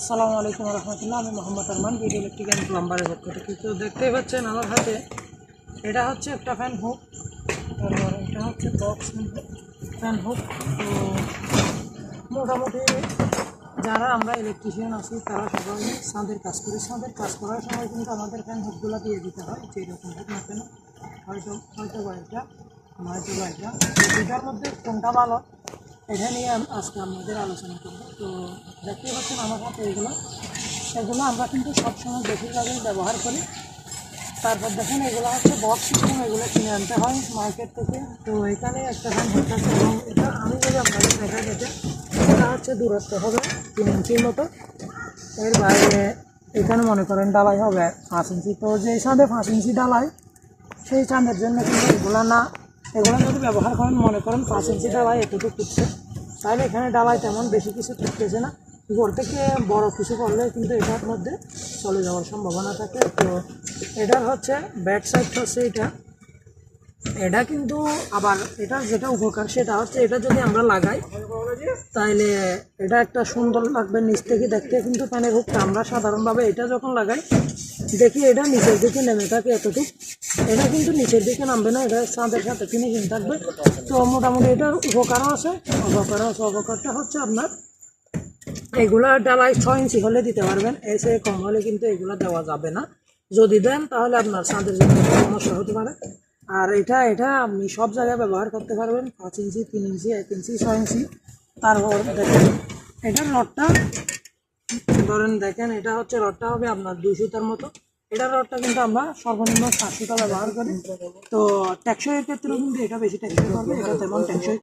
আসসালামু আলাইকুম রহমতুল্লাহ আমি Mohammad Arman video electric and প্লাম্বারের পক্ষ থেকে। তো দেখতেই পাচ্ছেন আমার হাতে, এটা হচ্ছে একটা ফ্যান হুক তারপর এটা হচ্ছে বক্স ফ্যান হুক তো মোটামুটি যারা আমরা ইলেকট্রিশিয়ান আছি, তারা সবাই ছাদের কাজ করি। ছাদের কাজ করার সময় কিন্তু আমাদের ফ্যান হুকগুলো দিয়ে দিতে হয়, যে রকম হোক না কেন, হয়তো হয়তো বা এটা, নয়তো বা এটা। দুটার মধ্যে কোনটা ভালো? এটা নিয়ে আজকে আমাদের আলোচনা করব। তো দেখতেই পাচ্ছেন আমার হাতে এগুলো। সেগুলো আমরা কিন্তু সবসময় বেশিরভাগই ব্যবহার করি। তারপর দেখেন, এগুলো হচ্ছে বক্স সিস্টেম এগুলো কিনে আনতে হয় মার্কেট থেকে। তো এখানে একটা ফ্যান হচ্ছে এবং এটা আমি যদি আপনাদের দেখা যেতে এটা হচ্ছে দূরত্ব হবে তিন ইঞ্চির মতো। এর বাইরে এখানে মনে করেন ডালাই হবে পাঁচ ইঞ্চি। তো যে সাথে পাঁচ ইঞ্চি ডালাই, সেই চাঁদের জন্য কিন্তু এগুলো না। এগুলো যদি ব্যবহার করেন, মনে করেন পাঁচ ইঞ্চি ডালাই এতটুকু করছে তাহলে এখানে ডালায় তেমন বেশি কিছু থাকতেছে না। উপর থেকে বড় কিছু করলে কিন্তু এটার মধ্যে চলে যাওয়ার সম্ভাবনা থাকে। তো এটার হচ্ছে ব্যাক সাইড হচ্ছে এটা। এটা কিন্তু আবার এটা যেটা উপকার, সেটা হচ্ছে এটা যদি আমরা লাগাই, তাইলে এটা একটা সুন্দর লাগবে নিচ থেকে দেখতে। কিন্তু ফ্যানের হুকটা আমরা সাধারণভাবে এটা যখন লাগাই, দেখি এটা নিচের দিকে নেমে থাকে এতটুকু। এটা কিন্তু নিচের দিকে নামবে না, এটা চাঁদের সাথে ফিনিশিং থাকবে। তো মোটামুটি এটার উপকারও আছে, অপকারও আছে। অপকারটা হচ্ছে আপনার, এগুলা ডালাই ছয় ইঞ্চি হলে দিতে পারবেন, এসে কম হলে কিন্তু এগুলা দেওয়া যাবে না। যদি দেন তাহলে আপনার ছাদের জন্য সমস্যা হতে পারে। আর এটা এটা আপনি সব জায়গায় ব্যবহার করতে পারবেন, পাঁচ ইঞ্চি, তিন ইঞ্চি, এক ইঞ্চি, ছয় ইঞ্চি। তারপর দেখেন এটার রডটা, ধরেন দেখেন, এটা হচ্ছে রডটা হবে আপনার দুই সুতার মতো। এটার রডটা কিন্তু আমরা সর্বনিম্ন সাত সুতা ব্যবহার করি। তো টেকসইয়ের ক্ষেত্রেও কিন্তু এটা বেশি টেকসই হবে এটা তেমন টেকসই